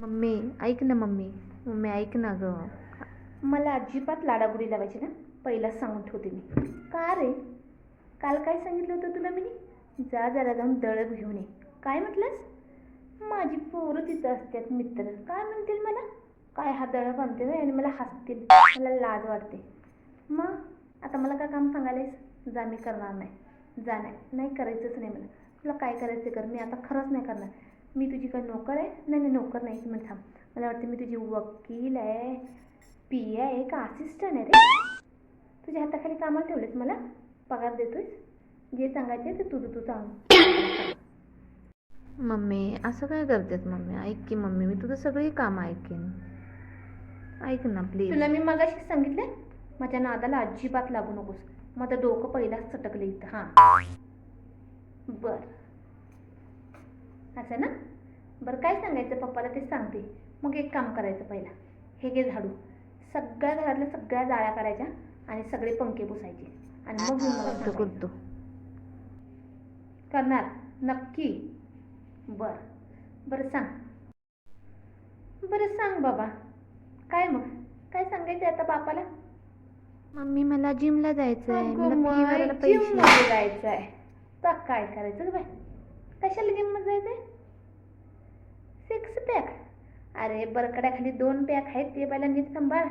Mummy ऐक ना mummy. Mummy ऐक ना ग. मला अजिबात लाडाबुडी लावायची ना. पहिलाच सांगून ठेवते मी. का रे? काल काय सांगितलं होतं तुला मी जा जरा जाऊन दळप घेऊन ये. काय म्हटलंस? माझी पोरं तिथं असतात मित्र. काय म्हणतील मला? काय हा दळप आणते होय आणि मला हसतील. मला लाज वाटते. मग? आता मला काय काम सांगायलायस? जा मी करणार नाही. जा नाही. नाही करायचंच नाही मला. तुला काय करायचं कर? मी आता खरंच नाही करणार. मी तुझी काय नोकर आहे? नाही नाही नोकर नाही की म्हणजे थांब. मला वाटतं मी तुझी वकील आहे पी आहे का असिस्टंट आहे रे. तुझ्या हाताखाली कामाला ठेवलेस मला? पगार देतोयस? जे सांगायचे ते तुझं तू सांग. मम्मी असं काय करतेस मम्मी? ऐक की मम्मी मी तुझं सगळी कामं ऐकेन. ऐक ना प्लीज तुला मी मगाशीच सांगितलं माझ्या नादाला अजिबात लागू नकोस. माझं डोकं पहिलाच चटकलं इथं. हां. बर. असं ना? बरं काय सांगायचं? पप्पाला ते सांगते. मग एक काम करायचं पहिला. हे घे झाडू. सगळ्या घरातल्या सगळ्या जाळ्या काढायच्या आणि सगळे पंखे पुसायचे. आणि मग मला करतो करणार? नक्की. बर. बरं सांग. बरं सांग बाबा. काय मग? काय सांगायचं आता बापाला? मम्मी मला जिमला जायचं आहे मला जायचं आहे तर काय करायचं बाय कशाला जिममध्ये जायचंय? सिक्स पॅक अरे बरकड्याखाली दोन पॅक आहेत ते पहिला नीट सांभाळ.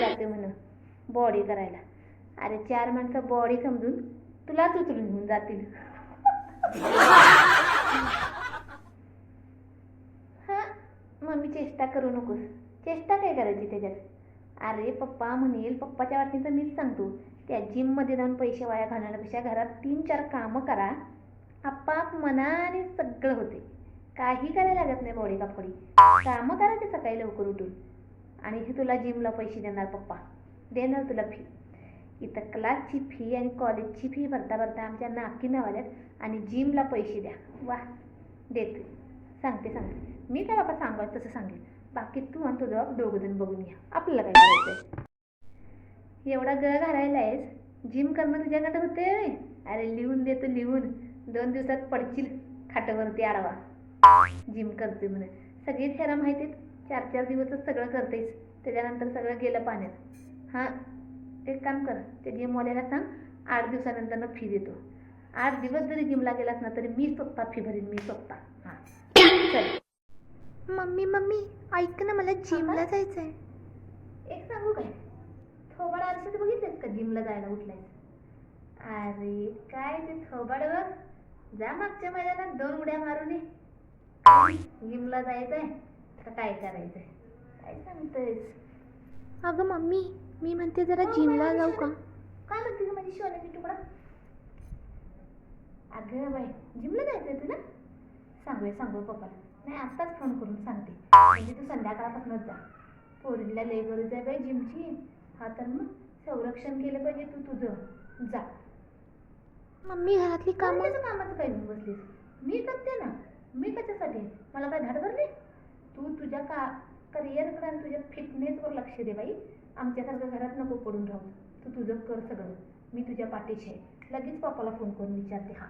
जाते म्हणून. बॉडी करायला. अरे चार माणसं बॉडी समजून तुलाच उचलून घेऊन जातील. हा मम्मी चेष्टा करू नकोस. चेष्टा काय करायची त्याच्यात? अरे पप्पा म्हणेल पप्पाच्या वाटणीचं मीच सांगतो. त्या जिममध्ये जाऊन पैसे वाया घालण्यापेक्षा घरात तीन चार कामं करा. आपाप मनाने सगळं होते. काही करायला लागत नाही बॉडी कापडी. कामं करायचे सकाळी लवकर उठून. आणि हे तुला जिमला पैसे देणार पप्पा. देणार तुला फी इथं क्लासची फी आणि कॉलेजची फी भरता भरता आमच्या नाकी नवाल्यात आणि जिमला पैसे द्या. वा देते. सांगते सांगते. मी काय बाबा सांगायचं तसं सांगेन. बाकी तू आणि तुझं दोघं जण बघून घ्या. आपल्याला काय करायचंय? एवढा गळ घालायला आहेस जिम करणं तुझ्याकडे होते अरे लिहून देतो लिहून. दोन दिवसात पडशील. खाटावरती आडवा. जिम करते म्हणे. सगळी फेरा माहिती चार चार दिवसच सगळं करतेस त्याच्यानंतर सगळं गेलं पाण्यात. हां एक काम कर. ते जिमवाल्याला सांग आठ दिवसानंतर फी देतो. आठ दिवस जरी जिमला गेलास ना तरी मी स्वतः फी भरीन मी स्वतः. हां. मम्मी मम्मी ऐक ना मला जिमला जायचं आहे एक सांगू काय? थोबाड आरशात बघितलेस का जिमला जायला उठलायस अरे काय ते थोबाड बघ. जा मागच्या मैदानात दोन उड्या मारून ये. जिमला जायचंय? का काय करायचंय? काय सांगतोयस? अगं मम्मी मी म्हणते जरा हो, जिमला जाऊ का? काय म्हणते ग माझी सोन्याची तुकडा? अगं बाई जिमला जायचंय तुला? सांगूया सांगू पप्पाला. नाही आत्ताच फोन करून सांगते. म्हणजे तू संध्याकाळपासूनच जा. पोरीला लय गरज आहे बाई जिमची. हा तर मग संरक्षण केलं पाहिजे तू तुझं. जा. मम्मी घरातली कामं कामाचं कामाचं काय बसलीस? मी करते ना. मी कशासाठी मला काय धाड भरली तू तुझ्या का करिअरकडे आणि तुझ्या फिटनेसवर लक्ष दे बाई. आमच्यासारखं घरात नको पडून राहू. तू तुझं कर सगळं. मी तुझ्या पाठीशी आहे. लगेच पापाला फोन करून विचारते. हा.